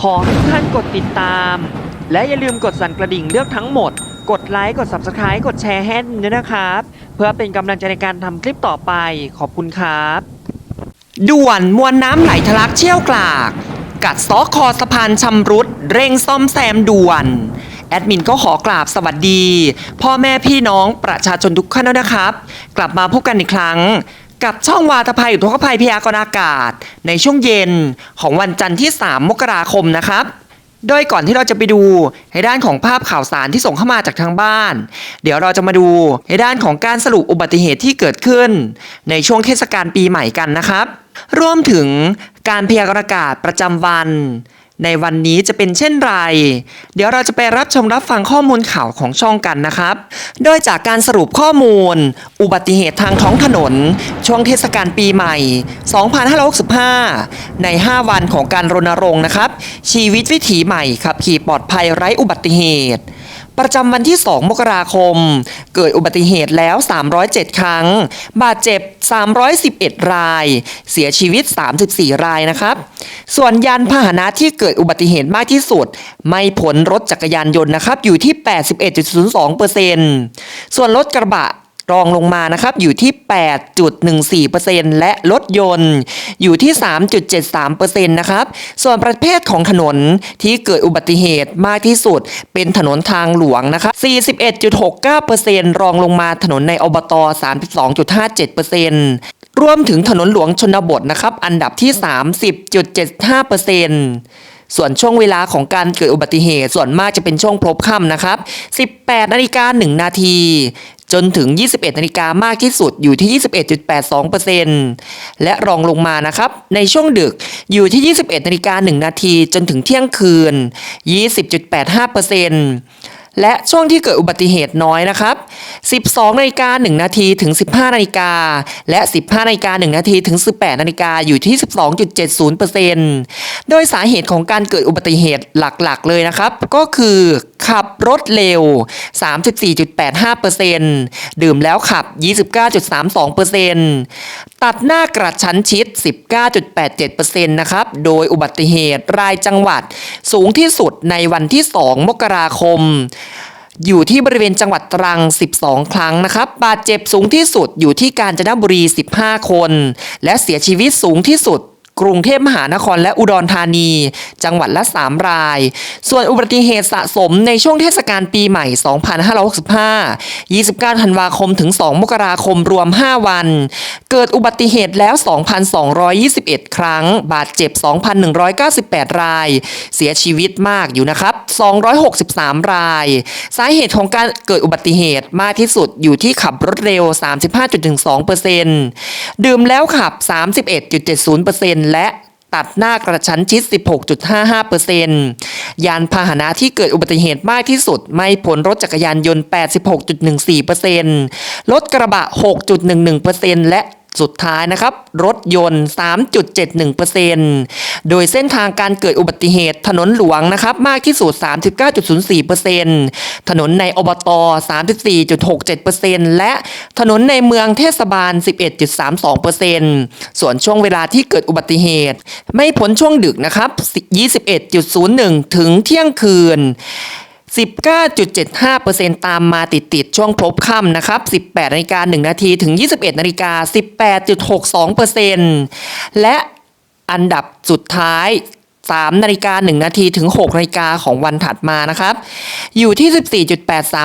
ขอให้ทุกท่านกดติดตาม และอย่าลืมกดสั่นกระดิ่งเลือกทั้งหมด กดไลค์กด Subscribe กดแชร์ให้ด้วยนะครับ เพื่อเป็นกำลังใจในการทำคลิปต่อไปขอบคุณครับ ด่วนมวลน้ำไหลทะลักเชี่ยวกราก กัดซอกคอสะพานชำรุด เร่งซ่อมแซมด่วน แอดมินก็ขอกราบสวัสดี พ่อแม่พี่น้องประชาชนทุกท่านด้วยนะครับ กลับมาพบกันอีกครั้ง กับช่องวาตภัยอุทกภัยพยากรณ์อากาศ ในช่วงเย็นของวันจันทร์ที่ 3 มกราคมนะครับ โดยก่อนที่เราจะไปดูในด้านของภาพข่าวสารที่ส่งเข้ามาจากทางบ้าน เดี๋ยวเราจะมาดูในด้านของการสรุปอุบัติเหตุที่เกิดขึ้น ในช่วงเทศกาลปีใหม่กันนะครับ รวมถึงการพยากรณ์อากาศประจำวัน ในวันนี้จะเป็นเช่นไร เดี๋ยวเราจะไปรับชมรับฟังข้อมูลข่าวของช่องกันนะครับ โดยจากการสรุปข้อมูล อุบัติเหตุทางท้องถนน ช่วงเทศกาลปีใหม่ 2565 ใน 5 วันของการรณรงค์นะครับ ชีวิตวิถีใหม่ขับขี่ปลอดภัยไร้อุบัติเหตุ ประจำวันที่ 2 มกราคม เกิดอุบัติเหตุแล้ว 307 ครั้ง บาดเจ็บ 311 ราย เสียชีวิต 34 รายนะครับ ส่วนยานพาหนะที่เกิดอุบัติเหตุมากที่สุด ไม่ผลรถจักรยานยนต์นะครับ อยู่ที่ 81.02%ส่วนรถกระบะ รองลงมานะครับอยู่ที่ 8.14%และรถยนต์อยู่ที่ 3.73%นะครับ ส่วนประเภทของถนนที่เกิดอุบัติเหตุมากที่สุดเป็นถนนทางหลวงนะครับ41.69%รองลงมาถนนในอบต 32.57%รวมถึงถนนหลวงชนบทนะครับ อันดับที่ 30.75% ส่วนช่วงเวลาของการเกิดอุบัติเหตุส่วนมากจะเป็นช่วงพลบค่ำนะครับ 18นาฬิกา1นาทีจนถึง 21นาฬิกามากที่สุดอยู่ที่ 21.82%และรองลงมานะครับ ในช่วงดึกอยู่ที่ 21นาฬิกา1นาทีจนถึงเที่ยงคืน 20.85% และช่วงที่เกิดอุบัติเหตุน้อยนะครับ 12นาฬิกา1นาทีถึง 15นาฬิกาและ 15นาฬิกา1นาทีถึง 18นาฬิกาอยู่ที่ 12.70%โดยสาเหตุของการเกิดอุบัติเหตุหลักๆ เลยนะครับ ก็คือขับรถเร็ว 34.85%ดื่มแล้วขับ 29.32%ตัดหน้ากระชั้นชิด 19.87%นะครับ โดยอุบัติเหตุรายจังหวัดสูงที่สุดในวันที่ 2 มกราคมอยู่ที่บริเวณจังหวัดตรัง 12 ครั้งนะครับ บาดเจ็บสูงที่สุดอยู่ที่กาญจนบุรี 15 คน และเสียชีวิตสูงที่สุด กรุงเทพมหานครและอุดรธานี จังหวัดละ 3 ราย ส่วนอุบัติเหตุสะสมในช่วงเทศกาลปีใหม่ 2565 29 ธันวาคมถึง 2 มกราคมรวม 5 วัน เกิดอุบัติเหตุแล้ว 2,221 ครั้ง บาดเจ็บ 2,198 ราย เสียชีวิตมากอยู่นะครับ 263 ราย สาเหตุของการเกิดอุบัติเหตุมากที่สุดอยู่ที่ขับรถเร็ว 35.12%ดื่มแล้วขับ 31.70%และตัดหน้ากระชั้นชิด 16.55%ยานพาหนะที่เกิดอุบัติเหตุมากที่สุด ไม่ผลรถจักรยานยนต์ 86.14%รถกระบะ 6.11%และ สุดท้ายนะครับ รถยนต์ 3.71%โดยเส้นทางการเกิดอุบัติเหตุถนนหลวงนะครับ มากที่สุด 39.04%ถนนในอบต 34.67%และถนนในเมืองเทศบาล 11.32%ส่วนช่วงเวลาที่เกิดอุบัติเหตุ ไม่พ้นช่วงดึกนะครับ 21.01 ถึงเที่ยงคืน 19.75%ตามมาติดๆช่วงพบค่ำนะครับ 18นาฬิกา1นาทีถึง 21นาฬิกา18.62%และอันดับสุดท้าย 3นาฬิกา1นาทีถึง 6นาฬิกาของวันถัดมานะครับ อยู่ที่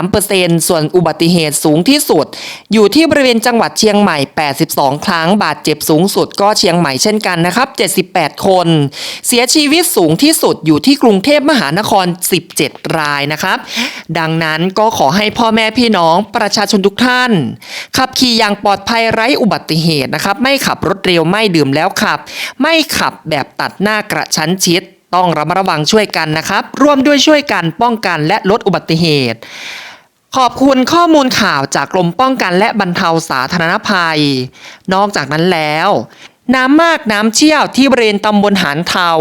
14.83%ส่วนอุบัติเหตุสูงที่สุด อยู่ที่บริเวณจังหวัดเชียงใหม่ 82 ครั้ง บาดเจ็บสูงสุดก็เชียงใหม่เช่นกันนะครับ 78 คน เสียชีวิตสูงที่สุดอยู่ที่กรุงเทพมหานคร 17 รายนะครับ ดังนั้นก็ขอให้พ่อแม่พี่น้องประชาชนทุกท่าน ขับขี่อย่างปลอดภัยไร้อุบัติเหตุนะครับ ไม่ขับรถเร็วไม่ดื่มแล้วขับ ไม่ขับแบบตัดหน้ากระชั้นชิด ต้องระมัดระวังช่วยกันนะครับ ร่วมด้วยช่วยกันป้องกันและลดอุบัติเหตุ ขอบคุณข้อมูลข่าวจากกรมป้องกันและบรรเทาสาธารณภัย นอกจากนั้นแล้วน้ำมากน้ำเชี่ยวที่บริเวณตำบลหานเทา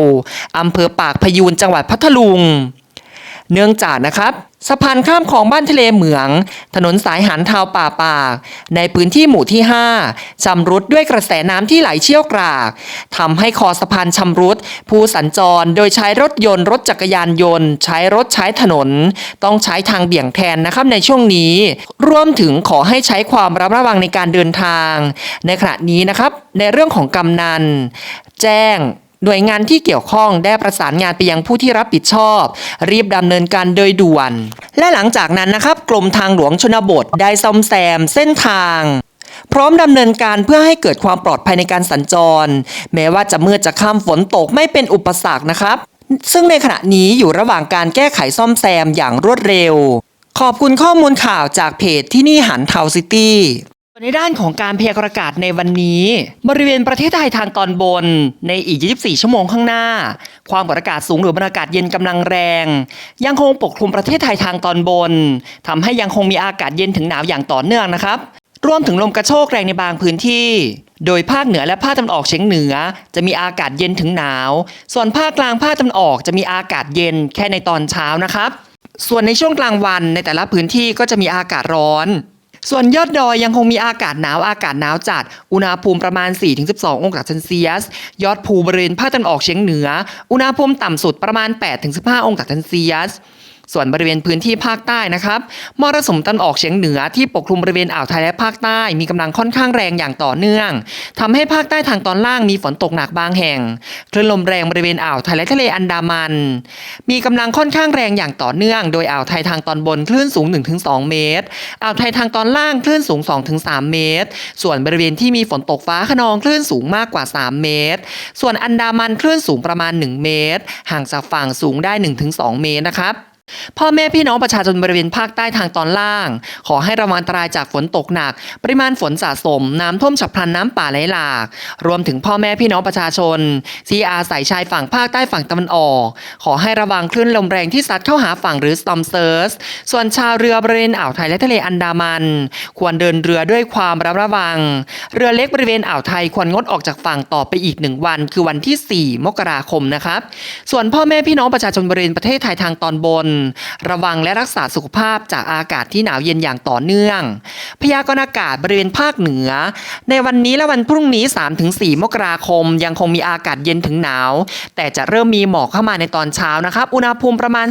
อำเภอปากพยูนจังหวัดพัทลุง เนื่องจากนะครับ สะพานข้ามคลองบ้านทะเลเหมือง ถนนสายหันเทาป่าปาก ในพื้นที่หมู่ที่ 5ชำรุดด้วยกระแสน้ำที่ไหลเชี่ยวกรากทำให้คอสะพานชำรุด ผู้สัญจรโดยใช้รถยนต์รถจักรยานยนต์ ใช้รถใช้ถนน ต้องใช้ทางเบี่ยงแทนนะครับในช่วงนี้รวมถึงขอให้ใช้ความระมัดระวังในการเดินทาง ในขณะนี้นะครับในเรื่องของกำนัน แจ้ง หน่วยงานที่เกี่ยวข้องได้ประสานงานไปยังผู้ที่รับผิดชอบ รีบดำเนินการโดยด่วน และหลังจากนั้นนะครับ กรมทางหลวงชนบทได้ซ่อมแซมเส้นทางพร้อมดำเนินการเพื่อให้เกิดความปลอดภัยในการสัญจร แม้ว่าจะมืดจะข้ามฝนตกไม่เป็นอุปสรรคนะครับ ซึ่งในขณะนี้อยู่ระหว่างการแก้ไขซ่อมแซมอย่างรวดเร็ว ขอบคุณข้อมูลข่าวจากเพจที่นี่หันเทาซิตี้ ในด้านของการพยากรณ์อากาศในวันนี้ บริเวณประเทศไทยทางตอนบน ในอีก 24 ชั่วโมงข้างหน้า ความกดอากาศสูงหรือบรรยากาศเย็นกำลังแรง ยังคงปกคลุมประเทศไทยทางตอนบนทำให้ยังคงมีอากาศเย็นถึงหนาวอย่างต่อเนื่องนะครับ รวมถึงลมกระโชกแรงในบางพื้นที่ โดยภาคเหนือและภาคตะวันออกเฉียงเหนือ จะมีอากาศเย็นถึงหนาว ส่วนภาคกลางภาคตะวันออกจะมีอากาศเย็นแค่ในตอนเช้านะครับ ส่วนในช่วงกลางวันในแต่ละพื้นที่ก็จะมีอากาศร้อน ส่วนยอดดอยยังคงมีอากาศหนาวอากาศหนาวจัด อุณหภูมิประมาณ 4-12 องศาเซนเซียส ยอดภูบริเวณภาคตะวันออกเฉียงเหนือ อุณหภูมิต่ำสุดประมาณ 8-15 องศาเซนเซียส ส่วนบริเวณพื้นที่ภาคใต้นะครับมรสุมตะวันออกเฉียงเหนือที่ปกคลุมบริเวณอ่าวไทยและภาคใต้มีกำลังค่อนข้างแรงอย่างต่อเนื่องทำให้ภาคใต้ทางตอนล่างมีฝนตกหนักบางแห่งคลื่นลมแรงบริเวณอ่าวไทยและทะเลอันดามัน มีกำลังค่อนข้างแรงอย่างต่อเนื่อง โดยอ่าวไทยทางตอนบนคลื่นสูง 1-2 เมตร อ่าวไทยทางตอนล่างคลื่นสูง 2-3 เมตร ส่วนบริเวณที่มีฝนตกฟ้าขนองคลื่นสูงมากกว่า 3 เมตร ส่วนอันดามันคลื่นสูงประมาณ 1 เมตร ห่างจากฝั่งสูงได้ 1-2 เมตรนะครับ พ่อแม่พี่น้องประชาชนบริเวณภาคใต้ทางตอนล่าง ขอให้ระวังอันตรายจากฝนตกหนัก ปริมาณฝนสะสม น้ำท่วมฉับพลันน้ำป่าไหลหลาก รวมถึงพ่อแม่พี่น้องประชาชน ที่อาศัยชายฝั่งภาคใต้ฝั่งตะวันออก ขอให้ระวังคลื่นลมแรงที่ซัดเข้าหาฝั่งหรือ storm surge ส่วนชาวเรือบริเวณอ่าวไทยและทะเลอันดามัน ควรเดินเรือด้วยความระมัดระวัง เรือเล็กบริเวณอ่าวไทยควรงดออกจากฝั่งต่อไปอีกหนึ่งวัน คือวันที่ 4 มกราคมนะครับส่วนพ่อแม่พี่น้องประชาชนบริเวณประเทศไทยทางตอนบนระวังและรักษาสุขภาพจากอากาศที่หนาวเย็นอย่างต่อเนื่อง พยากรณ์อากาศบริเวณภาคเหนือ ในวันนี้และวันพรุ่งนี้ 3-4 มกราคม ยังคงมีอากาศเย็นถึงหนาว แต่จะเริ่มมีหมอกเข้ามาในตอนเช้านะครับ อุณหภูมิประมาณ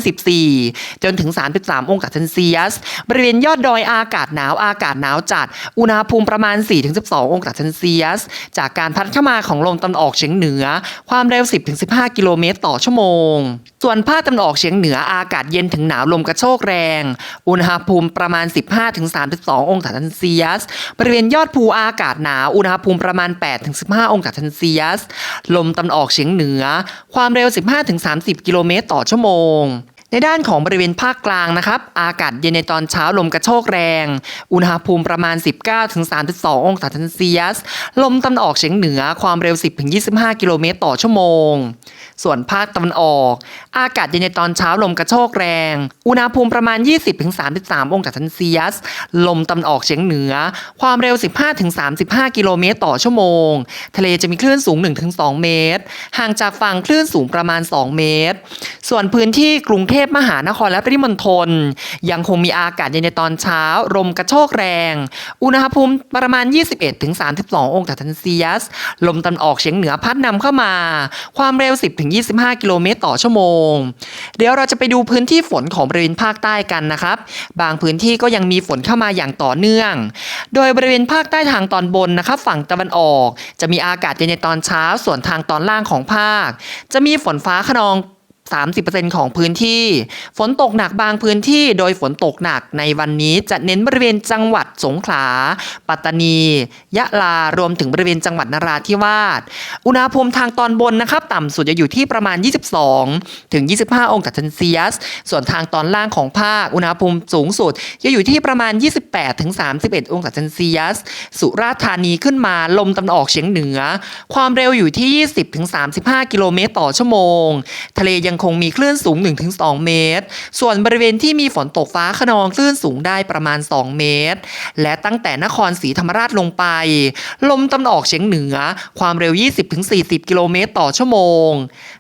14 จนถึง 33 องศาเซนเซียส บริเวณยอดดอยอากาศหนาวอากาศหนาวจัด อุณหภูมิประมาณ 4-12 องศาเซนเซียส จากการพัดเข้ามาของลมตะวันออกเฉียงเหนือ ความเร็ว 10-15 กิโลเมตรต่อชั่วโมง ส่วนภาคตะวันออกเฉียงเหนืออากาศเย็นถึงหนาวลมกระโชกแรง อุณหภูมิประมาณ 15-32 องศาเซนเซียส บริเวณยอดภูอากาศหนาว อุณหภูมิประมาณ 8-15 องศาเซนเซียส ลมตะวันออกเฉียงเหนือ ความเร็ว 15-30 กิโลเมตรต่อชั่วโมงในด้านของบริเวณภาคกลางนะครับ อากาศเย็นในตอนเช้าลมกระโชกแรง อุณหภูมิประมาณ 19-32 องศาเซนเซียส ลมตะวันออกเฉียงเหนือความเร็ว 10-25 กิโลเมตรต่อชั่วโมง ส่วนภาคตะวันออก อากาศเย็นในตอนเช้าลมกระโชกแรง อุณหภูมิประมาณ 20-33 องศาเซนเซียส ลมตะวันออกเฉียงเหนือ ความเร็ว 15-35 กิโลเมตรต่อชั่วโมง ทะเลจะมีคลื่นสูง 1-2 เมตร ห่างจากฝั่งคลื่นสูงประมาณ 2 เมตร ส่วนพื้นที่กรุงเทพมหานครและปริมณฑลยังคงมีอากาศเย็นในตอนเช้า ลมกระโชกแรง อุณหภูมิประมาณ 21-32 องศาเซนเซียส ลมตะวันออกเฉียงเหนือพัดนำเข้ามา ความเร็ว25 กิโลเมตรต่อชั่วโมง เดี๋ยวเราจะไปดูพื้นที่ฝนของบริเวณภาคใต้กันนะครับ บางพื้นที่ก็ยังมีฝนเข้ามาอย่างต่อเนื่อง โดยบริเวณภาคใต้ทางตอนบนนะครับ ฝั่งตะวันออก จะมีอากาศเย็นในตอนเช้า ส่วนทางตอนล่างของภาค จะมีฝนฟ้าขนอง 30%ของพื้นที่ ฝนตกหนักบางพื้นที่ โดยฝนตกหนักในวันนี้จะเน้นบริเวณจังหวัดสงขลา ปัตตานี ยะลารวมถึงบริเวณจังหวัดนราธิวาส อุณหภูมิทางตอนบนนะครับต่ำสุดจะอยู่ที่ประมาณ 22 ถึง 25 องศาเซนเซียส ส่วนทางตอนล่างของภาค อุณหภูมิสูงสุดจะอยู่ที่ประมาณ 28 ถึง 31 องศาเซนเซียส สุราษฎร์ธานีขึ้นมาลมตะวันออกเฉียงเหนือ ความเร็วอยู่ที่ 20 ถึง 35 กิโลเมตรต่อชั่วโมง ทะเลยังคงมีคลื่นสูง 1-2 เมตร ส่วนบริเวณที่มีฝนตกฟ้าขนองคลื่นสูงได้ประมาณ 2 เมตร และตั้งแต่นครศรีธรรมราชลงไป ลมตะวันออกเฉียงเหนือ ความเร็ว 20-40 กิโลเมตรต่อชั่วโมง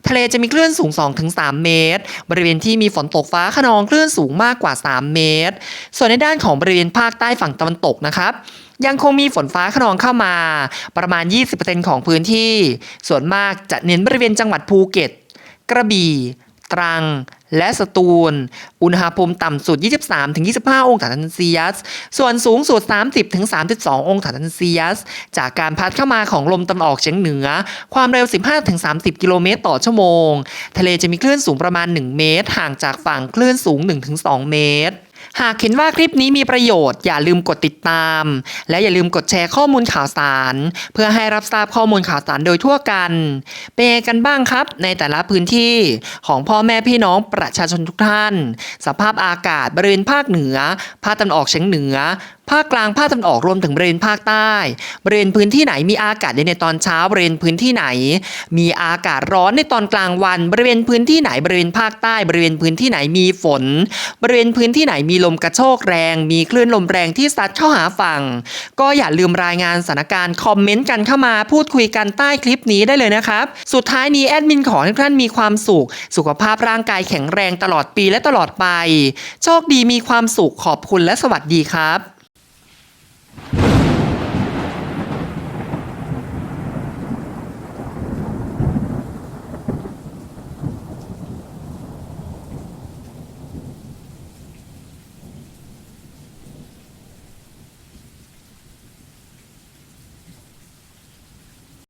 ทะเลจะมีคลื่นสูง 2-3 เมตร บริเวณที่มีฝนตกฟ้าขนองคลื่นสูงมากกว่า 3 เมตร ส่วนในด้านของบริเวณภาคใต้ฝั่งตะวันตกนะครับยังคงมีฝนฟ้าขนองเข้ามา ประมาณ 20%ของพื้นที่ ส่วนมากจะเน้นบริเวณจังหวัดภูเก็ต กระบี่ ตรัง และสตูล อุณหภูมิต่ำสุด 23-25 องศาเซลเซียส ส่วนสูงสุด 30-32 องศาเซลเซียส จากการพัดเข้ามาของลมตะวันออกเฉียงเหนือ ความเร็ว 15-30 กิโลเมตรต่อชั่วโมง ทะเลจะมีคลื่นสูงประมาณ 1 เมตร ห่างจากฝั่งคลื่นสูง 1-2 เมตร หากเห็นว่าคลิปนี้มีประโยชน์อย่าลืมกดติดตาม และอย่าลืมกดแชร์ข้อมูลข่าวสาร เพื่อให้รับทราบข้อมูลข่าวสารโดยทั่วกัน เป็นยังไงกันบ้างครับ ในแต่ละพื้นที่ของพ่อแม่พี่น้องประชาชนทุกท่าน สภาพอากาศบริเวณภาคเหนือ ภาคตะวันออกเฉียงเหนือ ภาคกลางภาคตะวันออกรวมถึงบริเวณภาคใต้บริเวณพื้นที่ไหนมีอากาศเย็นในตอนเช้าบริเวณพื้นที่ไหน มีอากาศร้อนในตอนกลางวัน บริเวณพื้นที่ไหนบริเวณภาคใต้บริเวณพื้นที่ไหนมีฝน บริเวณพื้นที่ไหนมีลมกระโชกแรง มีคลื่นลมแรงที่ซัดเข้าหาฝั่ง ก็อย่าลืมรายงานสถานการณ์คอมเมนต์กันเข้ามาพูดคุยกันใต้คลิปนี้ได้เลยนะครับ สุดท้ายนี้แอดมินขอให้ท่านมีความสุข สุขภาพร่างกายแข็งแรงตลอดปีและตลอดไป โชคดีมีความสุขขอบคุณและสวัสดีครับ